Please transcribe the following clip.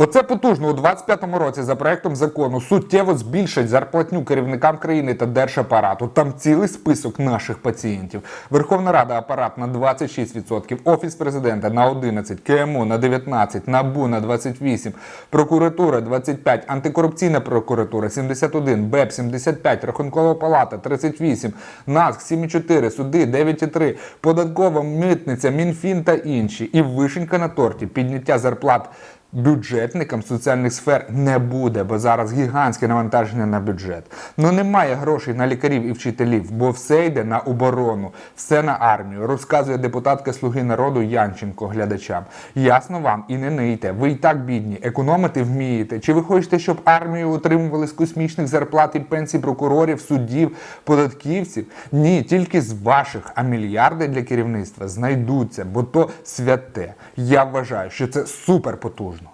Оце потужно у 25-му році за проектом закону суттєво збільшать зарплатню керівникам країни та держапарату. Там цілий список наших пацієнтів. Верховна Рада апарат на 26%, Офіс президента на 11%, КМУ на 19%, НАБУ на 28%, прокуратура 25%, антикорупційна прокуратура 71%, БЕП 75%, Рахункова палата 38%, НАСК 7,4%, суди 9,3%, податкова митниця, Мінфін та інші. І вишенька на торті підняття зарплат бюджетникам соціальних сфер не буде, бо зараз гігантське навантаження на бюджет. Ну немає грошей на лікарів і вчителів, бо все йде на оборону, все на армію, розказує депутатка Слуги народу Янченко глядачам. Ясно вам і не нийте. Ви і так бідні, економити вмієте. Чи ви хочете, щоб армію утримували з космічних зарплат і пенсій прокурорів, суддів, податківців? Ні, тільки з ваших, а мільярди для керівництва знайдуться, бо то святе. Я вважаю, що це супер потужно.